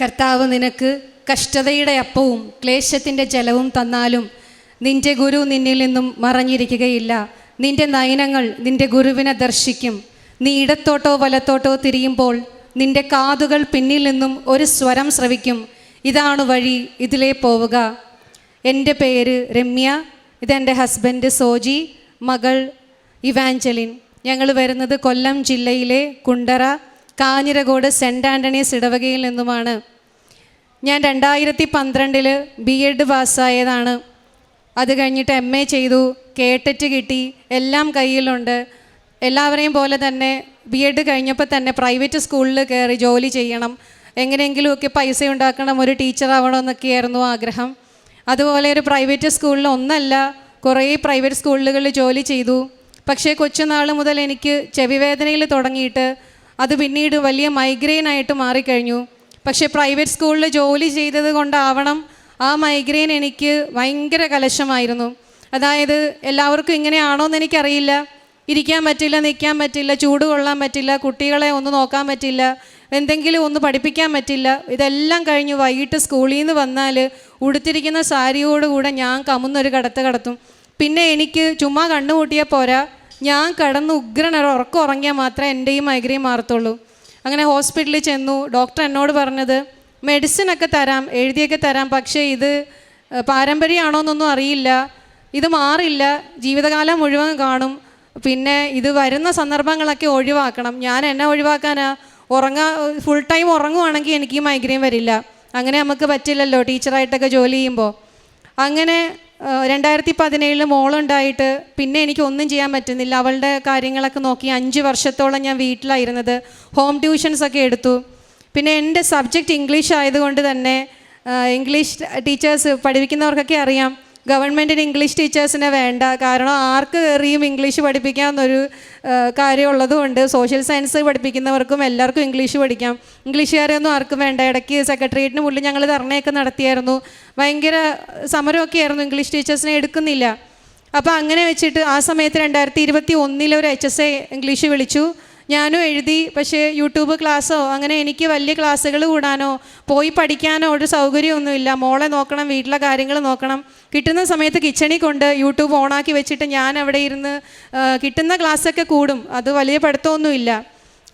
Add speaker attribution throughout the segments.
Speaker 1: കർത്താവ് നിനക്ക് കഷ്ടതയുടെ അപ്പവും ക്ലേശത്തിന്റെ ജലവും തന്നാലും നിന്റെ ഗുരു നിന്നിൽ നിന്നും മറഞ്ഞിരിക്കുകയില്ല. നിന്റെ നയനങ്ങൾ നിന്റെ ഗുരുവിനെ ദർശിക്കും. നീ ഇടത്തോട്ടോ വലത്തോട്ടോ തിരിയുമ്പോൾ നിന്റെ കാതുകൾ പിന്നിൽ നിന്നും ഒരു സ്വരം ശ്രവിക്കും ഇതാണ് വഴി ഇതിലേ പോവുക. എന്റെ പേര് രമ്യ ഇതെന്റെ ഹസ്ബൻഡ് സോജി മകൾ ഇവാഞ്ചലിൻ. ഞങ്ങൾ വരുന്നത് കൊല്ലം ജില്ലയിലെ കുണ്ടറ കാഞ്ഞിരകോട് സെന്റ് ആന്റണീസ് ഇടവകയിൽ നിന്നുമാണ്. ഞാൻ രണ്ടായിരത്തി പന്ത്രണ്ടിൽ ബി എഡ് പാസ്സായതാണ്. അത് കഴിഞ്ഞിട്ട് എം എ ചെയ്തു കേട്ടറ്റ് കിട്ടി എല്ലാം കയ്യിലുണ്ട്. എല്ലാവരെയും പോലെ തന്നെ ബി എഡ് കഴിഞ്ഞപ്പോൾ തന്നെ പ്രൈവറ്റ് സ്കൂളിൽ കയറി ജോലി ചെയ്യണം. എങ്ങനെയെങ്കിലുമൊക്കെ പൈസ ഉണ്ടാക്കണം ഒരു ടീച്ചർ ആവണമെന്നൊക്കെയായിരുന്നു ആഗ്രഹം. അതുപോലെ ഒരു പ്രൈവറ്റ് സ്കൂളിൽ ഒന്നല്ല കുറേ പ്രൈവറ്റ് സ്കൂളുകളിൽ ജോലി ചെയ്തു. പക്ഷേ കൊച്ചുനാൾ മുതൽ എനിക്ക് ചെവിവേദനയിൽ തുടങ്ങിയിട്ട് അത് പിന്നീട് വലിയ മൈഗ്രെയിൻ ആയിട്ട് മാറിക്കഴിഞ്ഞു. പക്ഷേ പ്രൈവറ്റ് സ്കൂളിൽ ജോലി ചെയ്തത് കൊണ്ടാവണം ആ മൈഗ്രെയിൻ എനിക്ക് ഭയങ്കര കലശമായിരുന്നു. അതായത് എല്ലാവർക്കും ഇങ്ങനെയാണോ എന്ന് എനിക്കറിയില്ല. ഇരിക്കാൻ പറ്റില്ല നിൽക്കാൻ പറ്റില്ല ചൂട് കൊള്ളാൻ പറ്റില്ല കുട്ടികളെ ഒന്ന് നോക്കാൻ പറ്റില്ല എന്തെങ്കിലും ഒന്ന് പഠിപ്പിക്കാൻ പറ്റില്ല. ഇതെല്ലാം കഴിഞ്ഞ് വൈകിട്ട് സ്കൂളിൽ നിന്ന് വന്നാൽ ഉടുത്തിരിക്കുന്ന സാരിയോടുകൂടെ ഞാൻ കമുന്നൊരു കടത്ത് കടത്തും. പിന്നെ എനിക്ക് ചുമ്മാ കണ്ണുകൂട്ടിയാൽ പോരാ. ഞാൻ കിടന്ന് ഉഗ്രൻ ഉറക്കം ഉറങ്ങിയാൽ മാത്രമേ എന്റെ ഈ മൈഗ്രെയിൻ മാറത്തുള്ളൂ. അങ്ങനെ ഹോസ്പിറ്റലിൽ ചെന്നു. ഡോക്ടർ എന്നോട് പറഞ്ഞത് മെഡിസിനൊക്കെ തരാം എഴുതിയൊക്കെ തരാം പക്ഷേ ഇത് പാരമ്പര്യമാണോ എന്നൊന്നും അറിയില്ല. ഇത് മാറില്ല. ജീവിതകാലം മുഴുവൻ കാണും. പിന്നെ ഇത് വരുന്ന സന്ദർഭങ്ങളൊക്കെ ഒഴിവാക്കണം. ഞാൻ എന്നെ ഒഴിവാക്കാനാ? ഉറങ്ങാ ഫുൾ ടൈം ഉറങ്ങുവാണെങ്കിൽ എനിക്ക് മൈഗ്രെയിൻ വരില്ല. അങ്ങനെ നമുക്ക് പറ്റില്ലല്ലോ ടീച്ചറായിട്ടൊക്കെ ജോലി ചെയ്യുമ്പോൾ. അങ്ങനെ രണ്ടായിരത്തി പതിനേഴിൽ മോളുണ്ടായിട്ട് പിന്നെ എനിക്ക് ഒന്നും ചെയ്യാൻ പറ്റുന്നില്ല. അവളുടെ കാര്യങ്ങളൊക്കെ നോക്കി അഞ്ച് വർഷത്തോളം ഞാൻ വീട്ടിലായിരുന്നത്. ഹോം ട്യൂഷൻസ് ഒക്കെ എടുത്തു. പിന്നെ എന്റെ സബ്ജക്റ്റ് ഇംഗ്ലീഷ് ആയതുകൊണ്ട് തന്നെ ഇംഗ്ലീഷ് ടീച്ചേഴ്സ് പഠിപ്പിക്കുന്നവർക്കൊക്കെ അറിയാം. ഗവൺമെന്റിന് ഇംഗ്ലീഷ് ടീച്ചേഴ്സിനെ വേണ്ട. കാരണം ആർക്ക് കയറിയും ഇംഗ്ലീഷ് പഠിപ്പിക്കാമെന്നൊരു ആ, കൊണ്ട് സോഷ്യൽ സയൻസ് പഠിപ്പിക്കുന്നവർക്കും എല്ലാവർക്കും ഇംഗ്ലീഷ് പഠിക്കാം. ഇംഗ്ലീഷുകാരെയൊന്നും ആർക്കും വേണ്ട. ഇടയ്ക്ക് സെക്രട്ടേറിയറ്റിന് മുന്നിൽ ഞങ്ങൾ ധർണയൊക്കെ നടത്തിയായിരുന്നു. ഭയങ്കര സമരമൊക്കെ ആയിരുന്നു. ഇംഗ്ലീഷ് ടീച്ചേഴ്സിനെ എടുക്കുന്നില്ല. അപ്പോൾ അങ്ങനെ വെച്ചിട്ട് ആ സമയത്ത് രണ്ടായിരത്തി ഇരുപത്തി ഒന്നിൽ ഒരു എച്ച് എസ് എ ഇംഗ്ലീഷ് വിളിച്ചു. ഞാനും എഴുതി പക്ഷേ യൂട്യൂബ് ക്ലാസ്സോ അങ്ങനെ എനിക്ക് വലിയ ക്ലാസ്സുകൾ കൂടാനോ പോയി പഠിക്കാനോ ഒരു സൗകര്യമൊന്നുമില്ല. മോളെ നോക്കണം വീട്ടിലെ കാര്യങ്ങൾ നോക്കണം. കിട്ടുന്ന സമയത്ത് കിച്ചണിൽ കൊണ്ട് യൂട്യൂബ് ഓണാക്കി വെച്ചിട്ട് ഞാൻ അവിടെ ഇരുന്ന് കിട്ടുന്ന ക്ലാസ്സൊക്കെ കൂടും. അത് വലിയ പഠിത്തമൊന്നുമില്ല.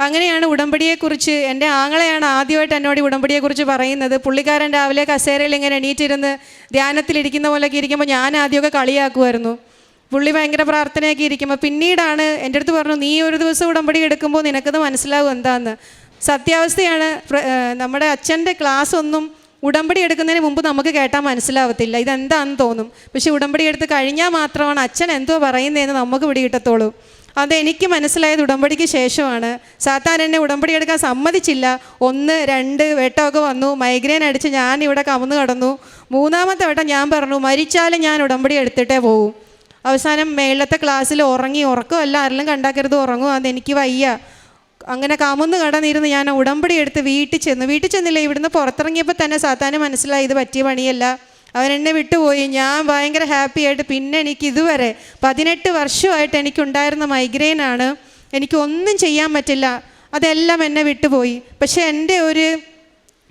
Speaker 1: അങ്ങനെയാണ് ഉടമ്പടിയെക്കുറിച്ച് എന്റെ ആങ്ങളെയാണ് ആദ്യമായിട്ട് എന്നോട് ഉടമ്പടിയെക്കുറിച്ച് പറയുന്നത്. പുള്ളിക്കാരൻ രാവിലെ കസേരയിൽ ഇങ്ങനെ എണീറ്റിരുന്ന് ധ്യാനത്തിലിരിക്കുന്ന പോലെയൊക്കെ ഇരിക്കുമ്പോൾ ഞാൻ ആദ്യമൊക്കെ കളിയാക്കുമായിരുന്നു. പുള്ളി ഭയങ്കര പ്രാർത്ഥനയൊക്കെ ഇരിക്കുമ്പോൾ പിന്നീടാണ് എന്റെ അടുത്ത് പറഞ്ഞു നീ ഒരു ദിവസം ഉടമ്പടി എടുക്കുമ്പോൾ നിനക്കത് മനസ്സിലാവും എന്താന്ന്. സത്യാവസ്ഥയാണ് നമ്മുടെ അച്ഛന്റെ ക്ലാസ് ഒന്നും ഉടമ്പടി എടുക്കുന്നതിന് മുമ്പ് നമുക്ക് കേട്ടാൽ മനസ്സിലാവത്തില്ല. ഇതെന്താണെന്ന് തോന്നും. പക്ഷേ ഉടമ്പടി എടുത്ത് കഴിഞ്ഞാൽ മാത്രമാണ് അച്ഛൻ എന്തോ പറയുന്നതെന്ന് നമുക്ക് പിടികിട്ടത്തോളൂ അത് എനിക്ക് മനസ്സിലായത് ഉടമ്പടിക്ക് ശേഷമാണ്. സാത്താൻ എന്നെ ഉടമ്പടി എടുക്കാൻ സമ്മതിച്ചില്ല. ഒന്ന് രണ്ട് വെട്ടമൊക്കെ വന്നു. മൈഗ്രെയിൻ അടിച്ച് ഞാൻ ഇവിടെ കമന്ന് കടന്നു. മൂന്നാമത്തെ വട്ടം ഞാൻ പറഞ്ഞു മരിച്ചാലും ഞാൻ ഉടമ്പടി എടുത്തിട്ടേ പോവും. അവസാനം മേളത്തെ ക്ലാസ്സിൽ ഉറങ്ങി ഉറക്കമല്ല ആരെല്ലാം കണ്ടാക്കരുത് ഉറങ്ങും അതെനിക്ക് വയ്യ. അങ്ങനെ കമന്ന് കടന്നിരുന്ന് ഞാൻ ഉടമ്പടി എടുത്ത് വീട്ടിൽ ചെന്നു. വീട്ടിൽ ചെന്നില്ല ഇവിടുന്ന് പുറത്തിറങ്ങിയപ്പോൾ തന്നെ സാത്താന് മനസ്സിലായി ഇത് പറ്റിയ പണിയല്ല. അവൻ എന്നെ വിട്ടുപോയി. ഞാൻ ഭയങ്കര ഹാപ്പി ആയിട്ട് പിന്നെ എനിക്ക് ഇതുവരെ പതിനെട്ട് വർഷമായിട്ട് എനിക്കുണ്ടായിരുന്ന മൈഗ്രെയിനാണ് എനിക്ക് ഒന്നും ചെയ്യാൻ പറ്റില്ല. അതെല്ലാം എന്നെ വിട്ടുപോയി. പക്ഷേ എന്റെ ഒരു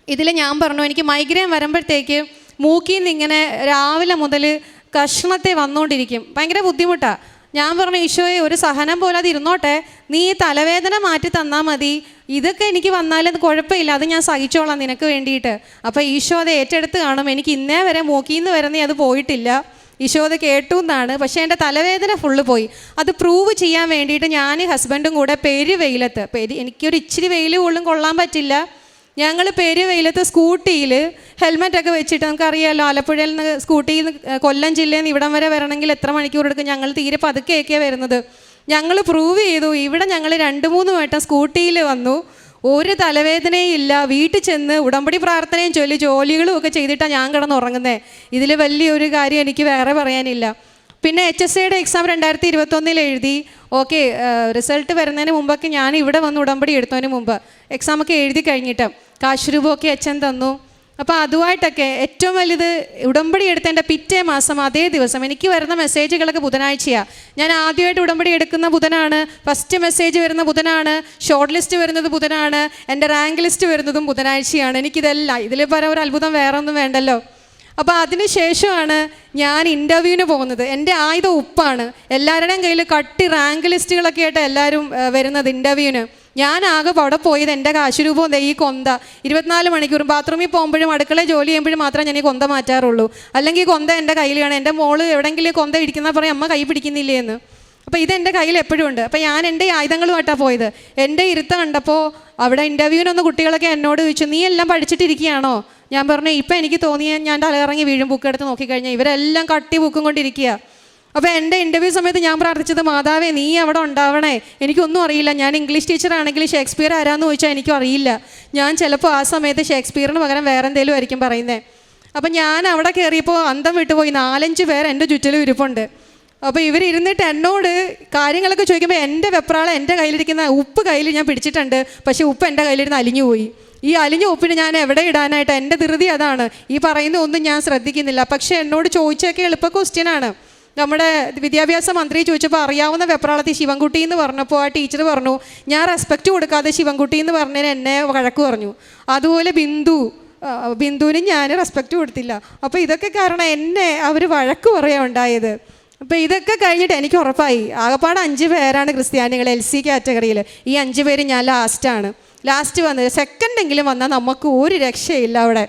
Speaker 1: ഇതിൽ ഞാൻ പറഞ്ഞു എനിക്ക് മൈഗ്രെയിൻ വരുമ്പോഴത്തേക്ക് മൂക്കിൽ നിന്ന് ഇങ്ങനെ രാവിലെ മുതൽ കഷ്ണത്തെ വന്നുകൊണ്ടിരിക്കും ഭയങ്കര ബുദ്ധിമുട്ടാണ് ഞാൻ പറഞ്ഞു ഈശോയെ ഒരു സഹനം പോലെ അത് ഇരുന്നോട്ടെ. നീ ഈ തലവേദന മാറ്റി തന്നാൽ മതി. ഇതൊക്കെ എനിക്ക് വന്നാലും കുഴപ്പമില്ല. അത് ഞാൻ സഹിച്ചോളാം നിനക്ക് വേണ്ടിയിട്ട്. അപ്പോൾ ഈശോ അത് ഏറ്റെടുത്ത് കാണും. എനിക്ക് ഇന്നേ വരെ മൂക്കിൽ നിന്ന് വരെ നീ അത് പോയിട്ടില്ല. ഈശോ അത് കേട്ടു എന്നാണ്. പക്ഷേ എന്റെ തലവേദന ഫുള്ള് പോയി. അത് പ്രൂവ് ചെയ്യാൻ വേണ്ടിയിട്ട് ഞാൻ ഹസ്ബൻഡും കൂടെ പെരു വെയിലത്ത് പെരി എനിക്കൊരു ഇച്ചിരി വെയിൽ പോലും കൊള്ളാൻ പറ്റില്ല. ഞങ്ങൾ പേര് വെയിലത്ത് സ്കൂട്ടിയിൽ ഹെൽമെറ്റൊക്കെ വെച്ചിട്ട് നമുക്കറിയാമല്ലോ ആലപ്പുഴയിൽ നിന്ന് സ്കൂട്ടിയിൽ നിന്ന് കൊല്ലം ജില്ലയിൽ നിന്ന് ഇവിടം വരെ വരണമെങ്കിൽ എത്ര മണിക്കൂർ എടുക്കും? ഞങ്ങൾ തീരെ പതുക്കെയൊക്കെയാണ് വരുന്നത്. ഞങ്ങൾ പ്രൂവ് ചെയ്തു ഇവിടെ ഞങ്ങൾ രണ്ട് മൂന്ന് വട്ടം സ്കൂട്ടിയിൽ വന്നു. ഒരു തലവേദനയും ഇല്ല. വീട്ടിൽ ചെന്ന് ഉടമ്പടി പ്രാർത്ഥനയും ചൊല്ലി ജോലികളും ഒക്കെ ചെയ്തിട്ടാണ് ഞാൻ കിടന്ന് ഉറങ്ങുന്നത് ഇതിൽ വലിയൊരു കാര്യം എനിക്ക് വേറെ പറയാനില്ല. പിന്നെ എച്ച് എസ് സിയുടെ എക്സാം രണ്ടായിരത്തി ഇരുപത്തൊന്നിൽ എഴുതി. ഓക്കെ റിസൾട്ട് വരുന്നതിന് മുമ്പൊക്കെ ഞാൻ ഇവിടെ വന്ന് ഉടമ്പടി എടുത്തതിന് മുമ്പ് എക്സാമൊക്കെ എഴുതി കഴിഞ്ഞിട്ട് കാശ് രൂപമൊക്കെ അച്ഛൻ തന്നു. അപ്പോൾ അതുമായിട്ടൊക്കെ ഏറ്റവും വലുത് ഉടമ്പടി എടുത്തതിന്റെ പിറ്റേ മാസം അതേ ദിവസം എനിക്ക് വരുന്ന മെസ്സേജുകളൊക്കെ ബുധനാഴ്ചയാണ് ഞാൻ ആദ്യമായിട്ട് ഉടമ്പടി എടുക്കുന്ന ബുധനാണ് ഫസ്റ്റ് മെസ്സേജ് വരുന്ന ബുധനാണ് ഷോർട്ട് ലിസ്റ്റ് വരുന്നത് ബുധനാണ് എന്റെ റാങ്ക് ലിസ്റ്റ് വരുന്നതും ബുധനാഴ്ചയാണ്. എനിക്കിതെല്ലാം ഇതിൽ പരം ഒരു അത്ഭുതം വേറെ ഒന്നും വേണ്ടല്ലോ. അപ്പോൾ അതിന് ശേഷമാണ് ഞാൻ ഇന്റർവ്യൂവിന് പോകുന്നത്. എന്റെ ആയുധം ഉപ്പാണ്. എല്ലാവരുടെയും കയ്യിൽ കട്ടി റാങ്ക് ലിസ്റ്റുകളൊക്കെ ആയിട്ട് എല്ലാവരും വരുന്നത് ഇന്റർവ്യൂവിന് ഞാൻ ആകെ അവിടെ പോയത് എന്റെ കാശുരൂപവും ഈ കൊന്ത. ഇരുപത്തിനാല് മണിക്കൂർ ബാത്റൂമിൽ പോകുമ്പോഴും അടുക്കളയിൽ ജോലി ചെയ്യുമ്പോഴും മാത്രമേ ഞാൻ ഈ കൊന്ത മാറ്റാറുള്ളൂ. അല്ലെങ്കിൽ കൊന്ത എന്റെ കയ്യിലാണ്. എന്റെ മോൾ എവിടെയെങ്കിലും കൊന്ത ഇരിക്കുന്ന പറയും അമ്മ കൈ പിടിക്കുന്നില്ലേ? എന്ന്. അപ്പോൾ ഇത് എന്റെ കയ്യിൽ എപ്പോഴും ഉണ്ട്. അപ്പോൾ ഞാൻ എന്റെ ആയുധങ്ങളുമായിട്ടാണ് പോയത്. എന്റെ ഇരുത്തം കണ്ടപ്പോൾ അവിടെ ഇന്റർവ്യൂവിനൊന്ന് കുട്ടികളൊക്കെ എന്നോട് ചോദിച്ചു നീ എല്ലാം പഠിച്ചിട്ടിരിക്കുകയാണോ? ഞാൻ പറഞ്ഞു ഇപ്പം എനിക്ക് തോന്നിയ ഞാൻ തലയിറങ്ങി വീഴും ബുക്ക് എടുത്ത് നോക്കിക്കഴിഞ്ഞാൽ ഇവരെല്ലാം കട്ടി ബുക്കും കൊണ്ടിരിക്കുക അപ്പോൾ എന്റെ ഇന്റർവ്യൂ സമയത്ത് ഞാൻ പ്രാർത്ഥിച്ചത് മാതാവേ നീ അവിടെ ഉണ്ടാവണേ. എനിക്കൊന്നും അറിയില്ല. ഞാൻ ഇംഗ്ലീഷ് ടീച്ചറാണെങ്കിൽ ഷേക്സ്പിയർ ആരാന്ന് ചോദിച്ചാൽ എനിക്കും അറിയില്ല. ഞാൻ ചിലപ്പോൾ ആ സമയത്ത് ഷേക്സ്പിയറിന് പകരം വേറെ എന്തെങ്കിലും ആയിരിക്കും പറയുന്നത് അപ്പം ഞാൻ അവിടെ കയറിയപ്പോൾ അന്തം വിട്ടുപോയി. നാലഞ്ച് പേർ എന്റെ ചുറ്റിലും ഇരിപ്പുണ്ട്. അപ്പോൾ ഇവർ ഇരുന്നിട്ട് എന്നോട് കാര്യങ്ങളൊക്കെ ചോദിക്കുമ്പോൾ എന്റെ വെപ്രാളം എന്റെ കയ്യിലിരിക്കുന്ന ഉപ്പ് കയ്യിൽ ഞാൻ പിടിച്ചിട്ടുണ്ട്. പക്ഷേ ഉപ്പ് എന്റെ കയ്യിലിരുന്ന് അലിഞ്ഞു പോയി ഈ അലിഞ്ഞ ഉപ്പിന് ഞാൻ എവിടെ ഇടാനായിട്ട്? എന്റെ ധൃതി അതാണ്. ഈ പറയുന്ന ഒന്നും ഞാൻ ശ്രദ്ധിക്കുന്നില്ല. പക്ഷേ എന്നോട് ചോദിച്ചൊക്കെ എളുപ്പ ക്വസ്റ്റ്യനാണ് നമ്മുടെ വിദ്യാഭ്യാസ മന്ത്രി ചോദിച്ചപ്പോൾ അറിയാവുന്ന വെപ്രാളത്തിൽ ശിവൻകുട്ടി എന്ന് പറഞ്ഞപ്പോൾ ആ ടീച്ചർ പറഞ്ഞു ഞാൻ റെസ്പെക്റ്റ് കൊടുക്കാതെ ശിവൻകുട്ടി എന്ന് പറഞ്ഞതിന് എന്നെ വഴക്ക് പറഞ്ഞു. അതുപോലെ ബിന്ദു ബിന്ദുവിന് ഞാൻ റെസ്പെക്റ്റ് കൊടുത്തില്ല. അപ്പോൾ ഇതൊക്കെ കാരണം എന്നെ അവർ വഴക്ക് പറയാൻ ഉണ്ടായത്. അപ്പോൾ ഇതൊക്കെ കഴിഞ്ഞിട്ട് എനിക്ക് ഉറപ്പായി. ആകപ്പാട് അഞ്ച് പേരാണ് ക്രിസ്ത്യാനികൾ എൽ സി കാറ്റഗറിയിൽ ഈ അഞ്ച് പേര് ഞാൻ ലാസ്റ്റാണ് ലാസ്റ്റ് വന്നത്. സെക്കൻഡെങ്കിലും വന്നാൽ നമുക്ക് ഒരു രക്ഷയില്ല അവിടെ.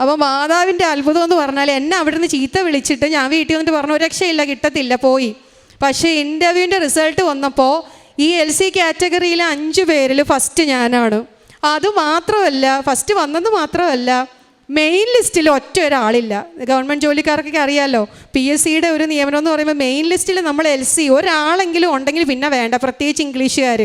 Speaker 1: അപ്പോൾ മാതാവിന്റെ അത്ഭുതം എന്ന് പറഞ്ഞാൽ എന്നെ നിന്ന് ചീത്ത വിളിച്ചിട്ട് ഞാൻ വീട്ടിൽ വന്നിട്ട് പറഞ്ഞു ഒരു രക്ഷയില്ല കിട്ടത്തില്ല പോയി. പക്ഷേ ഇന്റർവ്യൂവിന്റെ റിസൾട്ട് വന്നപ്പോൾ ഈ എൽ സി കാറ്റഗറിയിലെ അഞ്ച് പേരിൽ ഫസ്റ്റ് ഞാനാണ്. അത് മാത്രമല്ല ഫസ്റ്റ് വന്നത് മാത്രമല്ല മെയിൻ ലിസ്റ്റിൽ ഒറ്റ ഒരാളില്ല. ഗവൺമെന്റ് ജോലിക്കാർക്കൊക്കെ അറിയാമല്ലോ പി എസ് സിയുടെ ഒരു നിയമനം എന്ന് പറയുമ്പോൾ മെയിൻ ലിസ്റ്റിൽ നമ്മൾ എൽ സി ഒരാളെങ്കിലും ഉണ്ടെങ്കിൽ പിന്നെ വേണ്ട പ്രത്യേകിച്ച് ഇംഗ്ലീഷുകാർ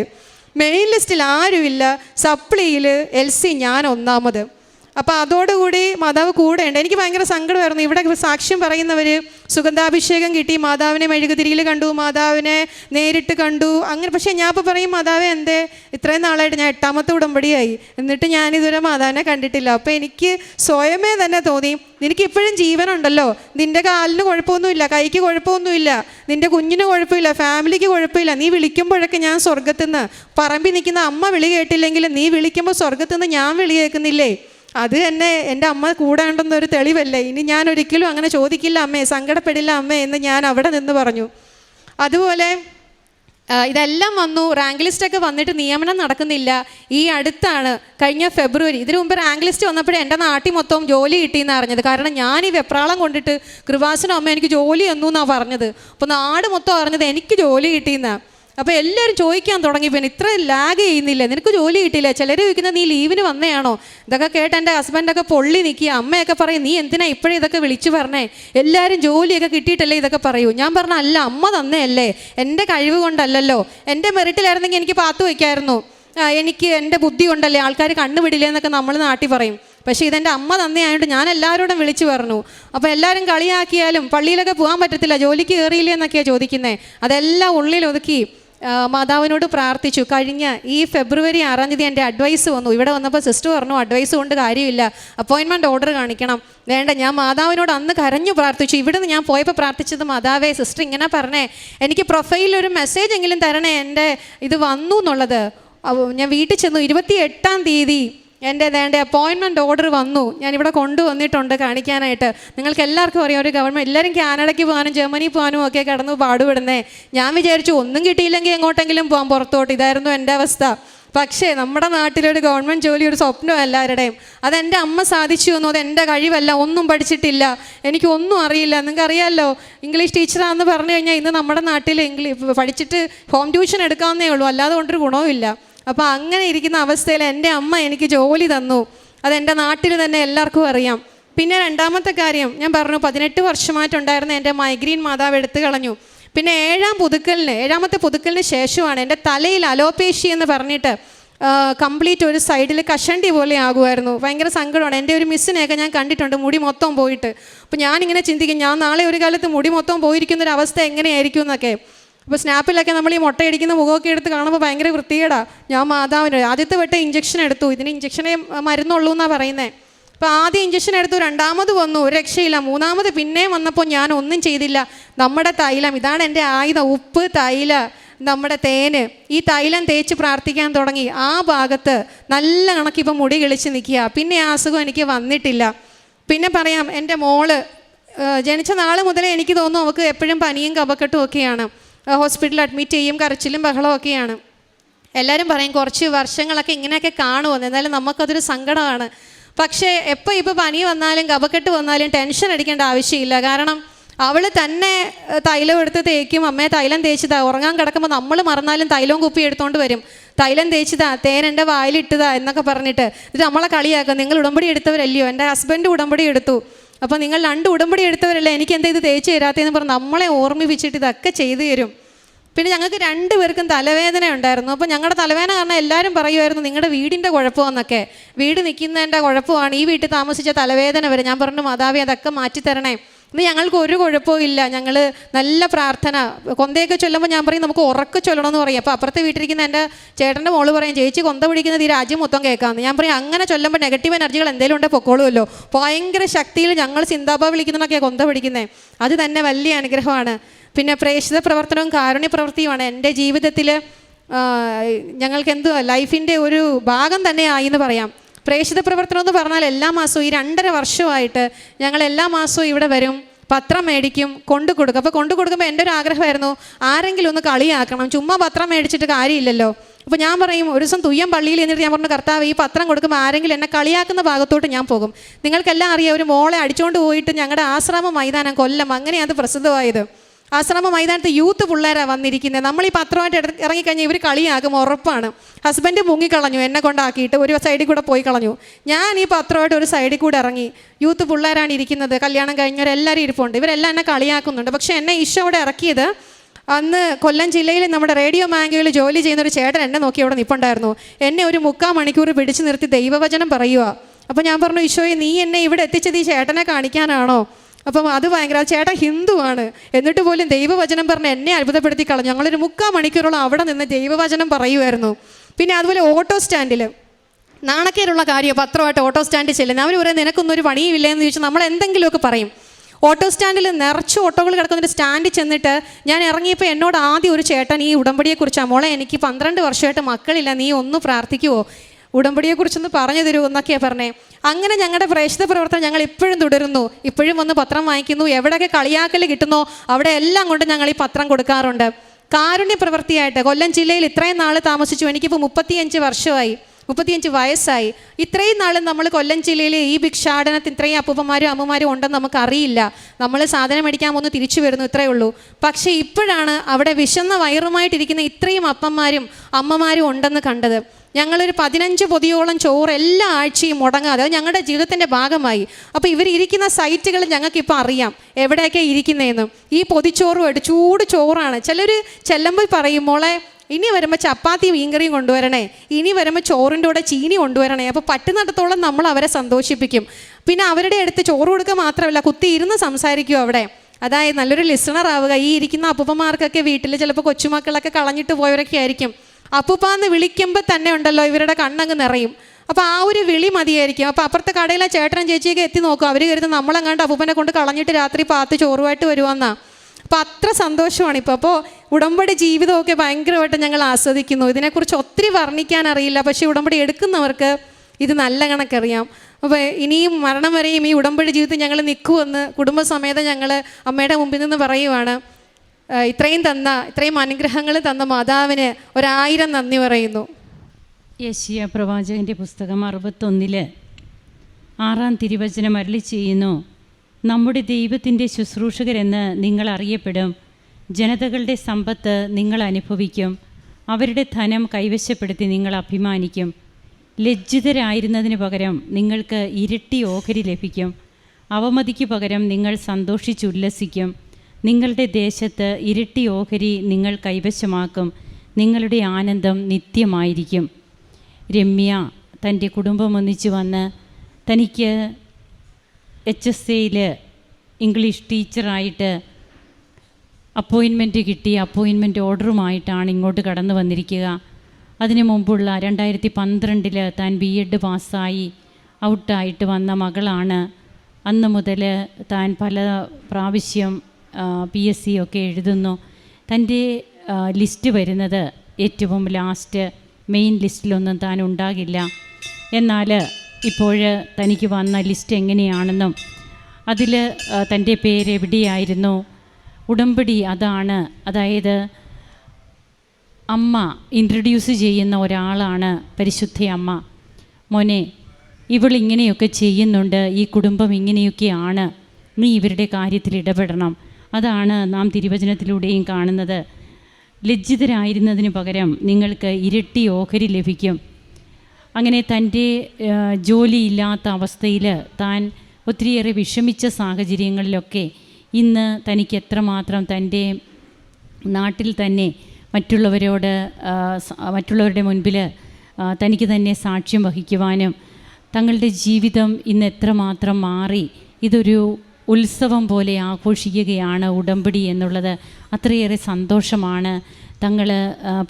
Speaker 1: മെയിൻ ലിസ്റ്റിൽ ആരുമില്ല. സപ്ലിയിൽ എൽ സി ഞാൻ ഒന്നാമത്. അപ്പോൾ അതോടുകൂടി മാതാവ് കൂടെയുണ്ട്. എനിക്ക് ഭയങ്കര സങ്കടമായിരുന്നു. ഇവിടെ സാക്ഷ്യം പറയുന്നവർ സുഗന്ധാഭിഷേകം കിട്ടി മാതാവിനെ മെഴുകുതിരിയിൽ കണ്ടു മാതാവിനെ നേരിട്ട് കണ്ടു. അങ്ങനെ പക്ഷേ ഞാൻ ഇപ്പോൾ പറയും മാതാവെ എന്തേ? ഇത്രയും നാളായിട്ട് ഞാൻ എട്ടാമത്തെ ഉടമ്പടിയായി. എന്നിട്ട് ഞാൻ ഇതുവരെ മാതാവിനെ കണ്ടിട്ടില്ല. അപ്പോൾ എനിക്ക് സ്വയമേ തന്നെ തോന്നി. നിനക്ക് ഇപ്പോഴും ജീവനുണ്ടല്ലോ. നിന്റെ കാലിന് കുഴപ്പമൊന്നുമില്ല കൈക്ക് കുഴപ്പമൊന്നുമില്ല നിന്റെ കുഞ്ഞിന് കുഴപ്പമില്ല ഫാമിലിക്ക് കുഴപ്പമില്ല. നീ വിളിക്കുമ്പോഴൊക്കെ ഞാൻ സ്വർഗത്തുനിന്ന് പറമ്പിൽ നിൽക്കുന്ന അമ്മ വിളി കേട്ടില്ലെങ്കിൽ നീ വിളിക്കുമ്പോൾ സ്വർഗത്തുനിന്ന് ഞാൻ വിളി കേൾക്കുന്നില്ലേ? അത് തന്നെ എന്റെ അമ്മ കൂടെ ഉണ്ടെന്നൊരു തെളിവല്ലേ? ഇനി ഞാൻ ഒരിക്കലും അങ്ങനെ ചോദിക്കില്ല അമ്മേ സങ്കടപ്പെടില്ല അമ്മേ എന്ന് ഞാൻ അവിടെ നിന്ന് പറഞ്ഞു. അതുപോലെ ഇതെല്ലാം വന്നു. റാങ്ക് ലിസ്റ്റൊക്കെ വന്നിട്ട് നിയമനം നടക്കുന്നില്ല. ഈ അടുത്താണ് കഴിഞ്ഞ ഫെബ്രുവരി. ഇതിനു മുമ്പ് റാങ്ക് ലിസ്റ്റ് വന്നപ്പോഴേ എന്റെ നാട്ടിൽ മൊത്തം ജോലി കിട്ടിയെന്ന് അറിഞ്ഞത് കാരണം ഞാൻ ഈ വെപ്രാളം കൊണ്ടിട്ട് കൃപാസനം അമ്മ എനിക്ക് ജോലി തന്നു എന്നാണ് പറഞ്ഞത്. അപ്പോൾ നാട് മൊത്തം അറിഞ്ഞത് എനിക്ക് ജോലി കിട്ടിയെന്നാണ് അപ്പോൾ എല്ലാവരും ചോദിക്കാൻ തുടങ്ങി പിന്നെ ഇത്ര ലാഗ് ചെയ്യുന്നില്ല? നിനക്ക് ജോലി കിട്ടിയില്ല? ചിലർ ചോദിക്കുന്നത് നീ ലീവിന് വന്നതാണോ ഇതൊക്കെ കേട്ട് എന്റെ ഹസ്ബൻഡൊക്കെ പൊള്ളി നിൽക്കുക. അമ്മയൊക്കെ പറയും നീ എന്തിനാ ഇപ്പോഴേ ഇതൊക്കെ വിളിച്ചു പറഞ്ഞേ? എല്ലാവരും ജോലിയൊക്കെ കിട്ടിയിട്ടല്ലേ ഇതൊക്കെ പറയൂ? ഞാൻ പറഞ്ഞ അല്ല അമ്മ തന്നെയല്ലേ. എന്റെ കഴിവ് കൊണ്ടല്ലല്ലോ. എന്റെ മെറിറ്റിലായിരുന്നെങ്കിൽ എനിക്ക് പാത്തു വയ്ക്കായിരുന്നു. എനിക്ക് എന്റെ ബുദ്ധി കൊണ്ടല്ലേ? ആൾക്കാർ കണ്ണുപിടില്ലേ എന്നൊക്കെ നമ്മൾ നാട്ടിൽ പറയും. പക്ഷേ ഇതെന്റെ അമ്മ തന്നെയായതുകൊണ്ട് ഞാൻ എല്ലാവരോടും വിളിച്ചു പറഞ്ഞു. അപ്പോൾ എല്ലാവരും കളിയാക്കിയാലും പള്ളിയിലൊക്കെ പോകാൻ പറ്റത്തില്ല. ജോലിക്ക് കയറിയില്ലേ എന്നൊക്കെയാണ് ചോദിക്കുന്നത് അതെല്ലാം ആ, മാതാവിനോട് പ്രാർത്ഥിച്ചു. കഴിഞ്ഞ ഈ ഫെബ്രുവരി ആറാം തീയതി എന്റെ അഡ്വൈസ് വന്നു. ഇവിടെ വന്നപ്പോൾ സിസ്റ്റർ പറഞ്ഞു അഡ്വൈസ് കൊണ്ട് കാര്യമില്ല. അപ്പോയിൻമെന്റ് ഓർഡർ കാണിക്കണം. വേണ്ട ഞാൻ മാതാവിനോട് അന്ന് കരഞ്ഞു പ്രാർത്ഥിച്ചു. ഇവിടുന്ന് ഞാൻ പോയപ്പോൾ പ്രാർത്ഥിച്ചത് മാതാവേ സിസ്റ്റർ ഇങ്ങനെ പറഞ്ഞേ. എനിക്ക് പ്രൊഫൈലിൽ ഒരു മെസ്സേജ് എങ്കിലും തരണേ. എന്റെ ഇത് വന്നു എന്നുള്ളത്. ഞാൻ വീട്ടിൽ ചെന്നു. ഇരുപത്തി എട്ടാം തീയതി എന്റെ വേണ്ട അപ്പോയിൻമെന്റ് ഓർഡർ വന്നു. ഞാൻ ഞാനിവിടെ കൊണ്ടുവന്നിട്ടുണ്ട് കാണിക്കാനായിട്ട്. നിങ്ങൾക്ക് എല്ലാവർക്കും അറിയാം ഒരു ഗവൺമെന്റ് എല്ലാവരും കാനഡയ്ക്ക് പോകാനും ജർമ്മനി പോകാനും ഒക്കെ കിടന്ന് പാടുപെടുന്നേ. ഞാൻ വിചാരിച്ചു ഒന്നും കിട്ടിയില്ലെങ്കിൽ എങ്ങോട്ടെങ്കിലും പോകാം പുറത്തോട്ട്. ഇതായിരുന്നു എന്റെ അവസ്ഥ. പക്ഷേ നമ്മുടെ നാട്ടിലൊരു ഗവൺമെന്റ് ജോലി ഒരു സ്വപ്നം എല്ലാവരുടെയും അതെന്റെ അമ്മ സാധിച്ചു തന്നു അത് എന്റെ കഴിവല്ല ഒന്നും പഠിച്ചിട്ടില്ല. എനിക്ക് ഒന്നും അറിയില്ല. നിങ്ങൾക്ക് അറിയാമല്ലോ ഇംഗ്ലീഷ് ടീച്ചറാണെന്ന് പറഞ്ഞു കഴിഞ്ഞാൽ ഇന്ന് നമ്മുടെ നാട്ടിൽ ഇംഗ്ലീഷ് പഠിച്ചിട്ട് ഹോം ട്യൂഷൻ എടുക്കാവുന്നേ ഉള്ളൂ. അല്ലാതെ കൊണ്ടൊരു ഗുണവുമില്ല. അപ്പോൾ അങ്ങനെ ഇരിക്കുന്ന അവസ്ഥയിൽ എന്റെ അമ്മ എനിക്ക് ജോലി തന്നു. അതെന്റെ നാട്ടിൽ തന്നെ എല്ലാവർക്കും അറിയാം. പിന്നെ രണ്ടാമത്തെ കാര്യം ഞാൻ പറഞ്ഞു പതിനെട്ട് വർഷമായിട്ടുണ്ടായിരുന്ന എന്റെ മൈഗ്രീൻ മാതാവ് എടുത്തു കളഞ്ഞു. പിന്നെ ഏഴാം പുതുക്കലിന് ഏഴാമത്തെ പുതുക്കലിന് ശേഷമാണ് എന്റെ തലയിൽ അലോപേഷി എന്ന് പറഞ്ഞിട്ട് കംപ്ലീറ്റ് ഒരു സൈഡിൽ കഷണ്ടി പോലെ ആകുമായിരുന്നു. ഭയങ്കര സങ്കടമാണ്. എന്റെ ഒരു മിസ്സിനെയൊക്കെ ഞാൻ കണ്ടിട്ടുണ്ട് മുടി മൊത്തം പോയിട്ട്. അപ്പോൾ ഞാനിങ്ങനെ ചിന്തിക്കും ഞാൻ നാളെ ഒരു കാലത്ത് മുടി മൊത്തം പോയിരിക്കുന്ന ഒരു അവസ്ഥ എങ്ങനെയായിരിക്കും എന്നൊക്കെ. അപ്പോൾ സ്നാപ്പിലൊക്കെ നമ്മൾ ഈ മുട്ടയടിക്കുന്ന മുഖമൊക്കെ എടുത്ത് കാണുമ്പോൾ ഭയങ്കര വൃത്തികേടാ. ഞാൻ മാതാവിന് ആദ്യത്തെ വട്ടം ഇഞ്ചക്ഷൻ എടുത്തു. ഇതിന് ഇഞ്ചക്ഷനെ മരുന്നുള്ളൂ എന്നാണ് പറയുന്നത് അപ്പോൾ ആദ്യം ഇഞ്ചക്ഷൻ എടുത്തു രണ്ടാമത് വന്നു ഒരു രക്ഷയില്ല. മൂന്നാമത് പിന്നെയും വന്നപ്പോൾ ഞാൻ ഒന്നും ചെയ്തില്ല. നമ്മുടെ തൈലം ഇതാണ് എന്റെ ആയുധം ഉപ്പ് തൈല നമ്മുടെ തേന്. ഈ തൈലം തേച്ച് പ്രാർത്ഥിക്കാൻ തുടങ്ങി. ആ ഭാഗത്ത് നല്ല കണക്കിപ്പോൾ മുടി കിളിച്ച് നിൽക്കുക. പിന്നെ ആ അസുഖം എനിക്ക് വന്നിട്ടില്ല. പിന്നെ പറയാം എന്റെ മോൾ ജനിച്ച നാൾ മുതലേ എനിക്ക് തോന്നുന്നു അവൾക്ക് എപ്പോഴും പനിയും കപക്കെട്ടും ഒക്കെയാണ്. ഹോസ്പിറ്റലിൽ അഡ്മിറ്റ് ചെയ്യും കരച്ചിലും ബഹളവും ഒക്കെയാണ്. എല്ലാവരും പറയും കുറച്ച് വർഷങ്ങളൊക്കെ ഇങ്ങനെയൊക്കെ കാണുമെന്ന് എന്നാലും നമുക്കതൊരു സങ്കടമാണ്. പക്ഷേ എപ്പോൾ ഇപ്പോൾ പനി വന്നാലും കപക്കെട്ട് വന്നാലും ടെൻഷൻ അടിക്കേണ്ട ആവശ്യമില്ല. കാരണം അവൾ തന്നെ തൈലം എടുത്ത് തേക്കും. അമ്മയെ തൈലം തേച്ചതാ. ഉറങ്ങാൻ കിടക്കുമ്പോൾ നമ്മൾ മറന്നാലും തൈലവും കുപ്പി എടുത്തുകൊണ്ട് വരും. തൈലം തേച്ചതാ തേൻ എന്റെ വായിലിട്ടതാ എന്നൊക്കെ പറഞ്ഞിട്ട്. ഇത് നമ്മളെ കളിയാക്കും. നിങ്ങൾ ഉടമ്പടി എടുത്തവരല്ലയോ? എന്റെ ഹസ്ബൻഡ് ഉടമ്പടി എടുത്തു. അപ്പോൾ നിങ്ങൾ രണ്ട് ഉടമ്പടി എടുത്തവരല്ലേ എനിക്ക് എന്താ ഇത് തേച്ച് തരാത്തതെന്ന് പറഞ്ഞ് നമ്മളെ ഓർമ്മിപ്പിച്ചിട്ട് ഇതൊക്കെ ചെയ്തു തരും. പിന്നെ ഞങ്ങൾക്ക് രണ്ട് പേർക്കും തലവേദന ഉണ്ടായിരുന്നു. അപ്പോൾ ഞങ്ങളുടെ തലവേദന കാരണം എല്ലാവരും പറയുമായിരുന്നു നിങ്ങളുടെ വീടിന്റെ കുഴപ്പമെന്നൊക്കെ. വീട് നിൽക്കുന്നതിന്റെ കുഴപ്പമാണ്. ഈ വീട്ടിൽ താമസിച്ച തലവേദന വരെ. ഞാൻ പറഞ്ഞു മാതാവി അതൊക്കെ മാറ്റിത്തരണേ. ഇന്ന് ഞങ്ങൾക്ക് ഒരു കുഴപ്പവും ഇല്ല. ഞങ്ങൾ നല്ല പ്രാർത്ഥന. കൊന്തയൊക്കെ ചൊല്ലുമ്പോൾ ഞാൻ പറയും നമുക്ക് ഉറക്കെ ചൊല്ലണമെന്ന് പറയും. അപ്പോൾ അപ്പുറത്തെ വീട്ടിലിരിക്കുന്ന എന്റെ ചേട്ടന്റെ മോൾ പറയും ചേച്ചി കൊന്ത പിടിക്കുന്നത് ഈ രാജ്യം മൊത്തം കേൾക്കാമെന്ന് ഞാൻ പറയും അങ്ങനെ ചൊല്ലുമ്പോൾ നെഗറ്റീവ് എനർജികൾ എന്തെങ്കിലും ഉണ്ടെങ്കിൽ പൊക്കോളുമല്ലോ. ഭയങ്കര ശക്തിയിൽ ഞങ്ങൾ ചിന്താബ വിളിക്കുന്നതൊക്കെയാണ് കൊന്ത പിടിക്കുന്നത് അത് തന്നെ വലിയ അനുഗ്രഹമാണ്. പിന്നെ പ്രേക്ഷിത പ്രവർത്തനവും കാരുണ്യ പ്രവൃത്തിയുമാണ്. എന്റെ ജീവിതത്തിൽ ഞങ്ങൾക്ക് എന്തുവാ ലൈഫിന്റെ ഒരു ഭാഗം തന്നെ ആയി എന്ന് പറയാം. പ്രേക്ഷിത പ്രവർത്തനം എന്ന് പറഞ്ഞാൽ എല്ലാ മാസവും ഈ രണ്ടര വർഷമായിട്ട് ഞങ്ങൾ എല്ലാ മാസവും ഇവിടെ വരും പത്രം മേടിക്കും കൊണ്ടു കൊടുക്കും. അപ്പോൾ കൊണ്ടു കൊടുക്കുമ്പോൾ എന്റെ ഒരു ആഗ്രഹമായിരുന്നു ആരെങ്കിലും ഒന്ന് കളിയാക്കണം. ചുമ്മാ പത്രം മേടിച്ചിട്ട് കാര്യമില്ലല്ലോ. അപ്പോൾ ഞാൻ പറയും ഒരു ദിവസം തുയ്യം പള്ളിയിൽ എന്നിട്ട് ഞാൻ പറഞ്ഞു കർത്താവ് ഈ പത്രം കൊടുക്കുമ്പോൾ ആരെങ്കിലും എന്നെ കളിയാക്കുന്ന ഭാഗത്തോട്ട് ഞാൻ പോകും. നിങ്ങൾക്കെല്ലാം അറിയാം ഒരു മോളെ അടിച്ചുകൊണ്ട് പോയിട്ട് ഞങ്ങളുടെ ആശ്രമ മൈതാനം കൊല്ലം അങ്ങനെയാണ് അത് പ്രസിദ്ധമായത്. ആശ്രമ മൈതാനത്ത് യൂത്ത് പിള്ളേരാണ് വന്നിരിക്കുന്നത് നമ്മൾ ഈ പത്രമായിട്ട് ഇറങ്ങിക്കഴിഞ്ഞാൽ ഇവർ കളിയാകും ഉറപ്പാണ്. ഹസ്ബൻഡ് മുങ്ങിക്കളഞ്ഞു എന്നെ കൊണ്ടാക്കിയിട്ട് ഒരു സൈഡിൽ കൂടെ പോയി കളഞ്ഞു. ഞാൻ ഈ പത്രമായിട്ട് ഒരു സൈഡിൽ കൂടെ ഇറങ്ങി. യൂത്ത് പിള്ളേരാണ് ഇരിക്കുന്നത്. കല്യാണം കഴിഞ്ഞവരെല്ലാവരും ഇരിപ്പുണ്ട്. ഇവരെല്ലാം എന്നെ കളിയാക്കുന്നുണ്ട്. പക്ഷേ എന്നെ ഈശോ അവിടെ ഇറക്കിയത് അന്ന് കൊല്ലം ജില്ലയിൽ നമ്മുടെ റേഡിയോ മാംഗോയിൽ ജോലി ചെയ്യുന്ന ഒരു ചേട്ടൻ എന്നെ നോക്കി അവിടെ നിൽപ്പുണ്ടായിരുന്നു എന്നെ ഒരു മുക്കാൽ മണിക്കൂർ പിടിച്ചു നിർത്തി ദൈവവചനം പറയുക അപ്പോൾ ഞാൻ പറഞ്ഞു ഈശോയെ നീ എന്നെ ഇവിടെ എത്തിച്ചത് ഈ ചേട്ടനെ കാണിക്കാനാണോ? അപ്പം അത് ഭയങ്കര ചേട്ടൻ ഹിന്ദുവാണ്. എന്നിട്ട് പോലും ദൈവവചനം പറഞ്ഞ് എന്നെ അത്ഭുതപ്പെടുത്തി കളഞ്ഞു. ഞങ്ങളൊരു മുക്കാൽ മണിക്കൂറോളം അവിടെ നിന്ന് ദൈവവചനം പറയുമായിരുന്നു. പിന്നെ അതുപോലെ ഓട്ടോ സ്റ്റാൻഡിൽ നാണക്കേരുള്ള കാര്യം പത്രമായിട്ട് ഓട്ടോ സ്റ്റാൻഡിൽ ചെല്ലുന്നത്. അവർ പറയും നിനക്കൊന്നും ഒരു പണിയുമില്ല എന്ന് ചോദിച്ചാൽ നമ്മൾ എന്തെങ്കിലുമൊക്കെ പറയും. ഓട്ടോ സ്റ്റാൻഡിൽ നിറച്ച് ഓട്ടോകൾ കിടക്കുന്ന ഒരു സ്റ്റാൻഡിൽ ചെന്നിട്ട് ഞാൻ ഇറങ്ങിയപ്പോൾ എന്നോട് ആദ്യം ഒരു ചേട്ടൻ ഈ ഉടമ്പടിയെക്കുറിച്ചാണ് മോളെ എനിക്ക് പന്ത്രണ്ട് വർഷമായിട്ട് മക്കളില്ല. നീ ഒന്ന് പ്രാർത്ഥിക്കുവോ? ഉടമ്പടിയെക്കുറിച്ചൊന്ന് പറഞ്ഞു തരൂ എന്നൊക്കെയാണ് പറഞ്ഞേ. അങ്ങനെ ഞങ്ങളുടെ പ്രേക്ഷിത പ്രവർത്തനം ഞങ്ങൾ ഇപ്പോഴും തുടരുന്നു. ഇപ്പോഴും ഒന്ന് പത്രം വാങ്ങിക്കുന്നു എവിടെയൊക്കെ കളിയാക്കൽ കിട്ടുന്നോ അവിടെ എല്ലാം കൊണ്ട് ഞങ്ങൾ ഈ പത്രം കൊടുക്കാറുണ്ട്. കാരുണ്യ പ്രവൃത്തിയായിട്ട് കൊല്ലം ജില്ലയിൽ ഇത്രയും നാൾ താമസിച്ചു. എനിക്കിപ്പോൾ മുപ്പത്തിയഞ്ച് വർഷമായി. മുപ്പത്തിയഞ്ച് വയസ്സായി. ഇത്രയും നാളും നമ്മൾ കൊല്ലം ജില്ലയിൽ ഈ ഭിക്ഷാടനത്തിന് ഇത്രയും അപ്പൂപ്പന്മാരും അമ്മമാരും ഉണ്ടെന്ന് നമുക്ക് അറിയില്ല നമ്മൾ സാധനം മേടിക്കാൻ പോകുന്നു തിരിച്ചു വരുന്നു ഇത്രയേ ഉള്ളൂ. പക്ഷേ ഇപ്പോഴാണ് അവിടെ വിശന്ന വയറുമായിട്ടിരിക്കുന്ന ഇത്രയും അപ്പന്മാരും അമ്മമാരും ഉണ്ടെന്ന് കണ്ടത്. ഞങ്ങളൊരു പതിനഞ്ച് പൊതിയോളം ചോറ് എല്ലാ ആഴ്ചയും മുടങ്ങാതെ അത് ഞങ്ങളുടെ ജീവിതത്തിന്റെ ഭാഗമായി. അപ്പോൾ ഇവർ ഇരിക്കുന്ന സൈറ്റുകൾ ഞങ്ങൾക്കിപ്പോൾ അറിയാം എവിടെയൊക്കെ ഇരിക്കുന്നതെന്നും. ഈ പൊതിച്ചോറുമായിട്ട് ചൂട് ചോറാണ്. ചിലർ ചെല്ലുമ്പോൾ പറയും മോളെ ഇനി വരുമ്പോൾ ചപ്പാത്തി മീൻകറിയും കൊണ്ടുവരണേ. ഇനി വരുമ്പോൾ ചോറിന്റെ കൂടെ ചീനി കൊണ്ടുവരണേ. അപ്പോൾ പറ്റുന്നിടത്തോളം നമ്മൾ അവരെ സന്തോഷിപ്പിക്കും. പിന്നെ അവരുടെ അടുത്ത് ചോറ് കൊടുക്കുക മാത്രമല്ല കുത്തി ഇരുന്ന് സംസാരിക്കും അവിടെ. അതായത് നല്ലൊരു ലിസണർ ആവുക. ഈ ഇരിക്കുന്ന അപ്പൂപ്പന്മാർക്കൊക്കെ വീട്ടിൽ ചിലപ്പോൾ കൊച്ചുമക്കളൊക്കെ കളഞ്ഞിട്ട് പോയവരൊക്കെ ആയിരിക്കും. അപ്പുപ്പാന്ന് വിളിക്കുമ്പോൾ തന്നെ ഉണ്ടല്ലോ ഇവരുടെ കണ്ണങ്ങ് നിറയും. അപ്പോൾ ആ ഒരു വിളി മതിയായിരിക്കും. അപ്പോൾ അപ്പുറത്തെ കടയിലെ ചേട്ടനും ചേച്ചിയൊക്കെ എത്തി നോക്കും. അവർ കരുത് നമ്മളെങ്ങാണ്ട് അപ്പൂപ്പനെ കൊണ്ട് കളഞ്ഞിട്ട് രാത്രി പാത്ത് ചോറുമായിട്ട് വരുവാന്നാ. അപ്പോൾ അത്ര സന്തോഷമാണ് ഇപ്പോൾ അപ്പോൾ ഉടമ്പടി ജീവിതമൊക്കെ ഭയങ്കരമായിട്ട് ഞങ്ങൾ ആസ്വദിക്കുന്നു. ഇതിനെക്കുറിച്ച് ഒത്തിരി വർണിക്കാൻ അറിയില്ല പക്ഷേ ഉടമ്പടി എടുക്കുന്നവർക്ക് ഇത് നല്ല കണക്കറിയാം. അപ്പോൾ ഇനിയും മരണം വരെയും ഈ ഉടമ്പടി ജീവിതത്തിൽ ഞങ്ങൾ നിൽക്കുമെന്ന് കുടുംബസമേതം ഞങ്ങൾ അമ്മയുടെ മുമ്പിൽ നിന്ന് പറയുവാണ്. ഇത്രയും തന്ന ഇത്രയും അനുഗ്രഹങ്ങൾ തന്ന മാതാവിന് ഒരായിരം നന്ദി പറയുന്നു.
Speaker 2: യശിയ പ്രവാചകന്റെ പുസ്തകം അറുപത്തൊന്നിൽ ആറാം തിരുവചനം അരളി ചെയ്യുന്നു. നമ്മുടെ ദൈവത്തിന്റെ ശുശ്രൂഷകരെന്ന് നിങ്ങൾ അറിയപ്പെടും. ജനതകളുടെ സമ്പത്ത് നിങ്ങൾ അനുഭവിക്കും. അവരുടെ ധനം കൈവശപ്പെടുത്തി നിങ്ങൾ അഭിമാനിക്കും. ലജ്ജിതരായിരുന്നതിന് പകരം നിങ്ങൾക്ക് ഇരട്ടി ഓഹരി ലഭിക്കും. അവമതിക്ക് പകരം നിങ്ങൾ സന്തോഷിച്ചുല്ലസിക്കും. നിങ്ങളുടെ ദേശത്ത് ഇരട്ടി ഓഹരി നിങ്ങൾ കൈവശമാക്കും. നിങ്ങളുടെ ആനന്ദം നിത്യമായിരിക്കും. രമ്യ തന്റെ കുടുംബം ഒന്നിച്ചു വന്ന് തനിക്ക് എച്ച് എസ് എയിൽ ഇംഗ്ലീഷ് ടീച്ചറായിട്ട് അപ്പോയിൻമെന്റ് കിട്ടി അപ്പോയിൻമെന്റ് ഓർഡറുമായിട്ടാണ് ഇങ്ങോട്ട് കടന്നു വന്നിരിക്കുക. അതിനു മുമ്പുള്ള രണ്ടായിരത്തി പന്ത്രണ്ടിൽ താൻ ബി എഡ് പാസ്സായി ഔട്ടായിട്ട് വന്ന മകളാണ്. അന്ന് മുതൽ താൻ പല പ്രാവശ്യം പി എസ് സി ഒക്കെ എഴുതുന്നു. തന്റെ ലിസ്റ്റ് വരുന്നത് ഏറ്റവും ലാസ്റ്റ് മെയിൻ ലിസ്റ്റിലൊന്നും താൻ ഉണ്ടാകില്ല. എന്നാൽ ഇപ്പോൾ തനിക്ക് വന്ന ലിസ്റ്റ് എങ്ങനെയാണെന്നും അതിൽ തന്റെ പേര് എവിടെയായിരുന്നു ഉടമ്പടി അതാണ്. അതായത് അമ്മ ഇൻട്രൊഡ്യൂസ് ചെയ്യുന്ന ഒരാളാണ് പരിശുദ്ധ അമ്മ. മോനെ ഇവളിങ്ങനെയൊക്കെ ചെയ്യുന്നുണ്ട് ഈ കുടുംബം ഇങ്ങനെയൊക്കെയാണ്. നീ ഇവരുടെ കാര്യത്തിൽ ഇടപെടണം. അതാണ് നാം തിരുവചനത്തിലൂടെയും കാണുന്നത്. ലജ്ജിതരായിരുന്നതിന് പകരം നിങ്ങൾക്ക് ഇരട്ടി ഓഹരി ലഭിക്കും. അങ്ങനെ തന്റെ ജോലിയില്ലാത്ത അവസ്ഥയിൽ താൻ ഒത്തിരിയേറെ വിഷമിച്ച സാഹചര്യങ്ങളിലൊക്കെ ഇന്ന് തനിക്ക് എത്രമാത്രം തന്റെ നാട്ടിൽ തന്നെ മറ്റുള്ളവരോട് മറ്റുള്ളവരുടെ മുൻപിൽ തനിക്ക് തന്നെ സാക്ഷ്യം വഹിക്കുവാനും തങ്ങളുടെ ജീവിതം ഇന്ന് എത്രമാത്രം മാറി ഇതൊരു ഉത്സവം പോലെ ആഘോഷിക്കുകയാണ് ഉടമ്പടി എന്നുള്ളത് അത്രയേറെ സന്തോഷമാണ്. തങ്ങൾ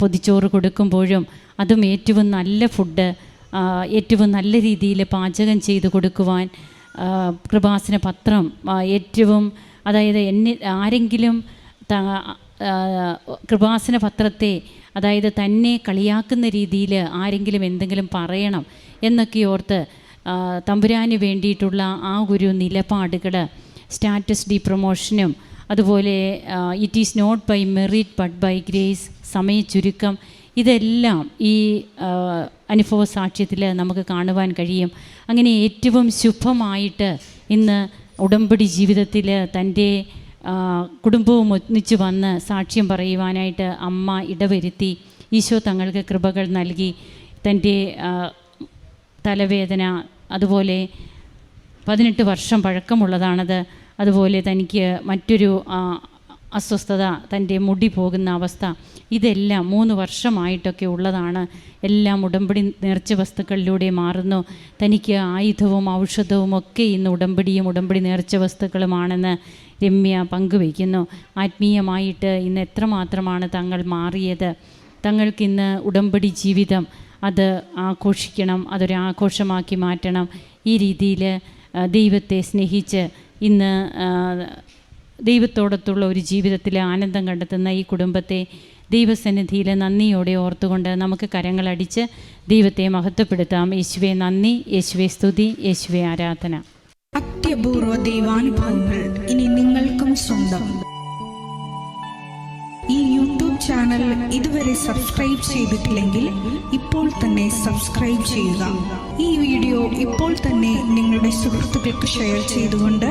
Speaker 2: പൊതിച്ചോറ് കൊടുക്കുമ്പോഴും അതും ഏറ്റവും നല്ല ഫുഡ് ഏറ്റവും നല്ല രീതിയിൽ പാചകം ചെയ്ത് കൊടുക്കുവാൻ കൃപാസന പത്രം ഏറ്റവും അതായത് എന്നെ ആരെങ്കിലും കൃപാസന പത്രത്തെ അതായത് തന്നെ കളിയാക്കുന്ന രീതിയിൽ ആരെങ്കിലും എന്തെങ്കിലും പറയണം എന്നൊക്കെ ഓർത്ത് തമ്പുരാന് വേണ്ടിയിട്ടുള്ള ആ ഒരു നിലപാടുകൾ സ്റ്റാറ്റസ് ഡി പ്രൊമോഷനും അതുപോലെ it is not by merit but by grace സമയ ചുരുക്കം ഇതെല്ലാം ഈ അനുഭവ സാക്ഷ്യത്തിൽ നമുക്ക് കാണുവാൻ കഴിയും. അങ്ങനെ ഏറ്റവും ശുഭമായിട്ട് ഇന്ന് ഉടമ്പടി ജീവിതത്തിൽ തന്റെ കുടുംബവും ഒന്നിച്ച് വന്ന് സാക്ഷ്യം പറയുവാനായിട്ട് അമ്മ ഇടവരുത്തി. ഈശോ തങ്ങൾക്ക് കൃപകൾ നൽകി. തന്റെ തലവേദന അതുപോലെ പതിനെട്ട് വർഷം പഴക്കമുള്ളതാണത്. അതുപോലെ തനിക്ക് മറ്റൊരു അസ്വസ്ഥത തന്റെ മുടി പോകുന്ന അവസ്ഥ ഇതെല്ലാം മൂന്ന് വർഷമായിട്ടൊക്കെ ഉള്ളതാണ്. എല്ലാം ഉടമ്പടി നേർച്ച വസ്തുക്കളിലൂടെ മാറുന്നു. തനിക്ക് ആയുധവും ഔഷധവും ഒക്കെ ഇന്ന് ഉടമ്പടിയും ഉടമ്പടി നേർച്ച വസ്തുക്കളുമാണെന്ന് രമ്യ പങ്കുവയ്ക്കുന്നു. ആത്മീയമായിട്ട് ഇന്ന് എത്രമാത്രമാണ് തങ്ങൾ മാറിയത്? തങ്ങൾക്കിന്ന് ഉടമ്പടി ജീവിതം അത് ആഘോഷിക്കണം അതൊരാഘോഷമാക്കി മാറ്റണം. ഈ രീതിയിൽ ദൈവത്തെ സ്നേഹിച്ച് ഇന്ന് ദൈവത്തോടൊത്തുള്ള ഒരു ജീവിതത്തിൽ ആനന്ദം കണ്ടെത്തുന്ന ഈ കുടുംബത്തെ ദൈവസന്നിധിയിൽ നന്ദിയോടെ ഓർത്തുകൊണ്ട് നമുക്ക് കരങ്ങളടിച്ച് ദൈവത്തെ മഹത്വപ്പെടുത്താം. യേശുവെ നന്ദി യേശുവെ സ്തുതി യേശുവെ ആരാധന.
Speaker 3: അത്യപൂർവ ദൈവാനുഭവങ്ങൾ ഇനി നിങ്ങൾക്കും സ്വന്തം. ഈ യൂട്യൂബ് ചാനൽ ഇതുവരെ സബ്സ്ക്രൈബ് ചെയ്തിട്ടില്ലെങ്കിൽ ഇപ്പോൾ തന്നെ സബ്സ്ക്രൈബ് ചെയ്യുക. ഈ വീഡിയോ ഇപ്പോൾ തന്നെ നിങ്ങളുടെ സുഹൃത്തുക്കൾക്ക് ഷെയർ ചെയ്തുകൊണ്ട്